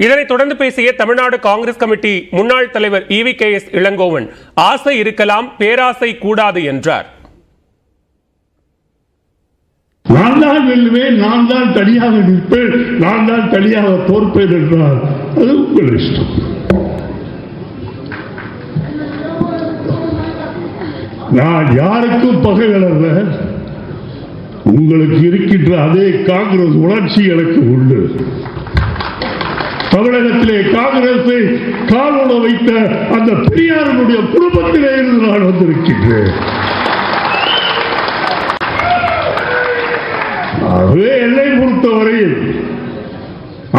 இதனைத் தொடர்ந்து பேசிய தமிழ்நாடு காங்கிரஸ் கமிட்டி முன்னாள் தலைவர் இவி கே எஸ் இளங்கோவன் ஆசை இருக்கலாம் பேராசை கூடாது என்றார். நான் தான் வெல்லுவேன் நான் தான் தனியாக நிற்பேன் நான் தான் தனியாக தோற்பேன் என்றால் அது உங்கள் இஷ்டம். நான் யாருக்கும் பகைகள் உங்களுக்கு இருக்கின்ற அதே காங்கிரஸ் உணர்ச்சி எனக்கு உண்டு. தமிழகத்திலே காங்கிரஸை காலோட வைத்த அந்த பெரியாரனுடைய குடும்பத்திலே இருந்து நான் வந்திருக்கின்றேன். ஆகவே என்னை பொறுத்தவரையில்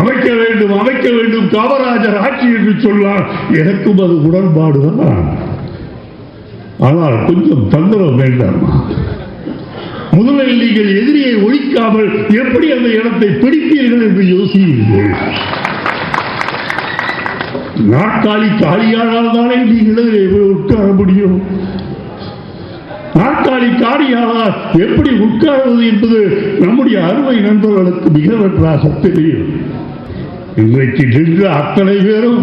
அமைக்க வேண்டும் அமைக்க வேண்டும் காமராஜர் ஆட்சி என்று சொன்னால் எனக்கும் அது உடன்பாடுதான் ஆனால் கொஞ்சம் தந்திரம் வேண்டாமா? முதலில் நீங்கள் எதிரியை ஒழிக்காமல் எப்படி அந்த இடத்தை பிடிப்பீர்கள் என்று யோசியுங்கள். நாற்காலி காலியானால் தானே நீங்கள் உட்கார முடியும்? நாற்காலி காலியானால் எப்படி உட்கார்வது என்பது நம்முடைய அருமை நண்பர்களுக்கு மிக நன்றாக தெரியும் இன்றைக்கு நின்ற அத்தனை பேரும்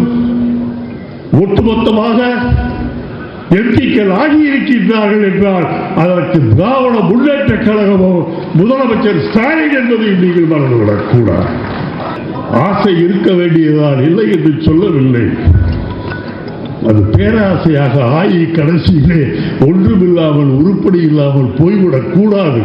ஒட்டுமொத்தமாக எம்பிக்கள் ஆகியிருக்கின்றார்கள் என்றால் அதற்கு திராவிட முன்னேற்ற கழகமோ முதலமைச்சர் ஸ்டாலின் என்பதை நீங்கள் மறந்துவிடக்கூடாது. ஆசை இருக்க வேண்டியதுதான் இல்லை என்று சொல்லவில்லை. அது பேராசையாக ஆகி கடைசியிலே ஒன்றுமில்லாமல் உருப்படி இல்லாமல் போய்விடக் கூடாது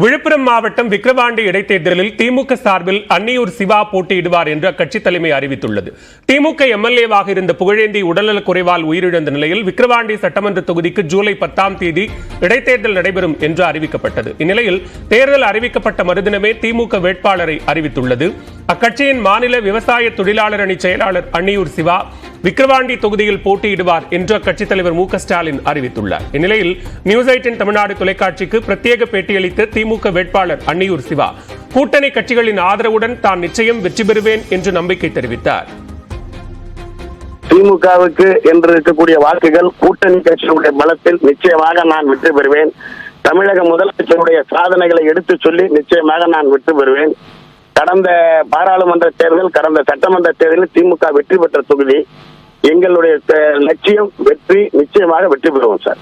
விழுப்புரம் மாவட்டம் விக்கிரவாண்டி இடைத்தேர்தலில் திமுக சார்பில் அன்னியூர் சிவா போட்டியிடுவார் என்று அக்கட்சி தலைமை அறிவித்துள்ளது. திமுக எம்எல்ஏவாக இருந்த புகழேந்தி உடல்நலக் குறைவால் உயிரிழந்த நிலையில் விக்கிரவாண்டி சட்டமன்ற தொகுதிக்கு ஜூலை பத்தாம் தேதி இடைத்தேர்தல் நடைபெறும் என்று அறிவிக்கப்பட்டது. இந்நிலையில் தேர்தல் அறிவிக்கப்பட்ட மறுதினமே திமுக வேட்பாளரை அறிவித்துள்ளது. அக்கட்சியின் மாநில விவசாய தொழிலாளர் அணி செயலாளர் அன்னியூர் சிவா விக்கிரவாண்டி தொகுதியில் போட்டியிடுவார் என்று அக்கட்சித் தலைவர் மு ஸ்டாலின் அறிவித்துள்ளார். இந்நிலையில் நியூஸ் எயிட்டின் தமிழ்நாடு தொலைக்காட்சிக்கு பிரத்யேக பேட்டியளித்த திமுக வேட்பாளர் அன்னியூர் சிவா கூட்டணி கட்சிகளின் ஆதரவுடன் தான் நிச்சயம் வெற்றி பெறுவேன் என்று நம்பிக்கை தெரிவித்தார். திமுகவுக்கு என்று இருக்கக்கூடிய வாக்குகள் கூட்டணி கட்சிகளுடைய பலத்தில் நிச்சயமாக நான் வெற்றி பெறுவேன். தமிழக முதலமைச்சருடைய சாதனைகளை எடுத்து சொல்லி நிச்சயமாக நான் வெற்றி பெறுவேன். கடந்த பாராளுமன்ற தேர்தல் கடந்த சட்டமன்ற தேர்தலில் திமுக வெற்றி பெற்ற தொகுதி. எங்களுடைய லட்சியம் வெற்றி நிச்சயமாக வெற்றி பெறுவோம் சார்.